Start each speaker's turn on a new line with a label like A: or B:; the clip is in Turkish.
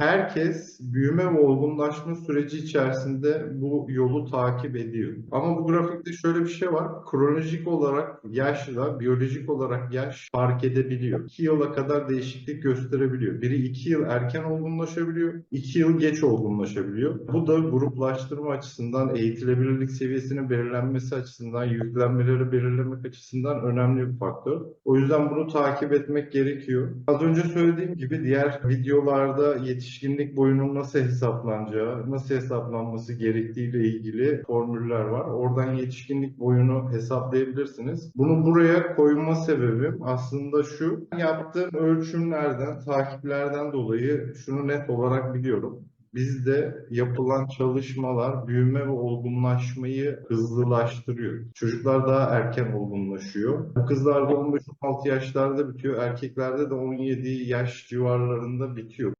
A: herkes büyüme ve olgunlaşma süreci içerisinde bu yolu takip ediyor. Ama bu grafikte şöyle bir şey var. Kronolojik olarak yaşla biyolojik olarak yaş fark edebiliyor. 2 yıla kadar değişiklik gösterebiliyor. Biri 2 yıl erken olgunlaşabiliyor, 2 yıl geç olgunlaşabiliyor. Bu da gruplaştırma açısından, eğitilebilirlik seviyesinin belirlenmesi açısından, yüklenmeleri belirlemek açısından önemli bir faktör. O yüzden bunu takip etmek gerekiyor. Az önce söylediğim gibi diğer videolarda yetişkinlik boyunun nasıl hesaplanacağı, nasıl hesaplanması gerektiğiyle ilgili formüller var. Oradan yetişkinlik boyunu hesaplayabilirsiniz. Bunu buraya koyma sebebim aslında şu. Yaptığım ölçümlerden, takiplerden dolayı şunu net olarak biliyorum. Bizde yapılan çalışmalar büyüme ve olgunlaşmayı hızlılaştırıyor. Çocuklar daha erken olgunlaşıyor. Bu kızlarda 15-16 yaşlarda bitiyor. Erkeklerde de 17 yaş civarlarında bitiyor.